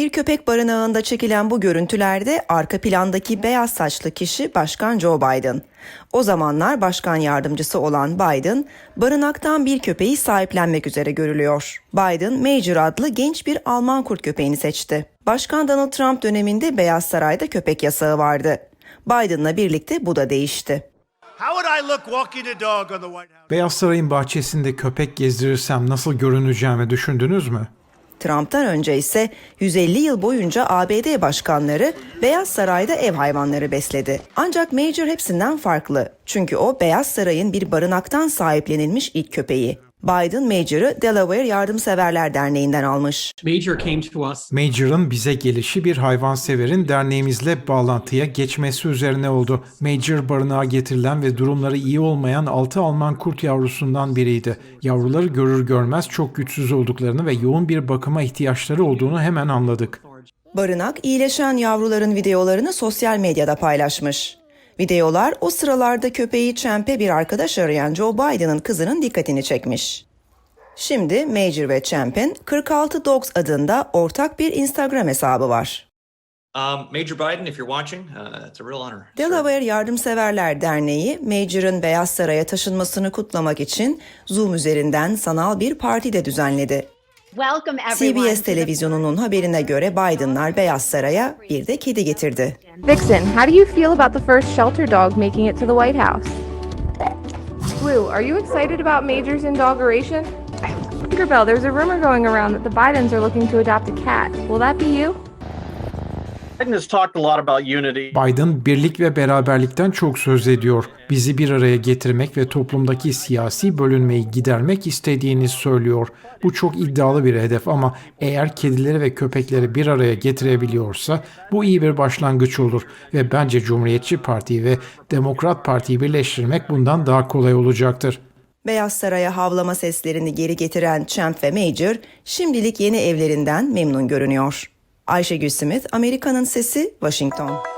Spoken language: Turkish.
bir köpek barınağında çekilen bu görüntülerde arka plandaki beyaz saçlı kişi Başkan Joe Biden. O zamanlar başkan yardımcısı olan Biden, barınaktan bir köpeği sahiplenmek üzere görülüyor. Biden, Major adlı genç bir Alman kurt köpeğini seçti. Başkan Donald Trump döneminde Beyaz Saray'da köpek yasağı vardı. Biden'la birlikte bu da değişti. Beyaz Saray'ın bahçesinde köpek gezdirirsem nasıl görüneceğimi düşündünüz mü? Trump'tan önce ise 150 yıl boyunca ABD başkanları Beyaz Saray'da ev hayvanları besledi. Ancak Major hepsinden farklı. Çünkü o Beyaz Saray'ın bir barınaktan sahiplenilmiş ilk köpeği. Biden Major'ı Delaware Yardımseverler Derneği'nden almış. Major'ın bize gelişi bir hayvanseverin derneğimizle bağlantıya geçmesi üzerine oldu. Major barınağa getirilen ve durumları iyi olmayan 6 Alman kurt yavrusundan biriydi. Yavruları görür görmez çok güçsüz olduklarını ve yoğun bir bakıma ihtiyaçları olduğunu hemen anladık. Barınak iyileşen yavruların videolarını sosyal medyada paylaşmış. Videolar o sıralarda köpeği Champ'e bir arkadaş arayan Joe Biden'ın kızının dikkatini çekmiş. Şimdi Major ve Champ'in 46 Dogs adında ortak bir Instagram hesabı var. Um, Major Biden, if you're watching, uh, it's a real honor. Delaware Yardımseverler Derneği, Major'ın Beyaz Saray'a taşınmasını kutlamak için Zoom üzerinden sanal bir parti de düzenledi. CBS televizyonunun haberine göre Biden'lar Beyaz Saray'a bir de kedi getirdi. Vixen, how do you feel about the first shelter dog making it to the White House? Blue, are you excited about Major's inauguration? Tinkerbell, there's a rumor going around that the Bidens are looking to adopt a cat. Will that be you? Biden has talked a lot about unity. Biden birlik ve beraberlikten çok söz ediyor. Bizi bir araya getirmek ve toplumdaki siyasi bölünmeyi gidermek istediğini söylüyor. Bu çok iddialı bir hedef ama eğer kedileri ve köpekleri bir araya getirebiliyorsa bu iyi bir başlangıç olur ve bence Cumhuriyetçi Parti ve Demokrat Parti'yi birleştirmek bundan daha kolay olacaktır. Beyaz Saray'a havlama seslerini geri getiren Champ ve Major şimdilik yeni evlerinden memnun görünüyor. Ayşegül Smith, Amerika'nın Sesi, Washington.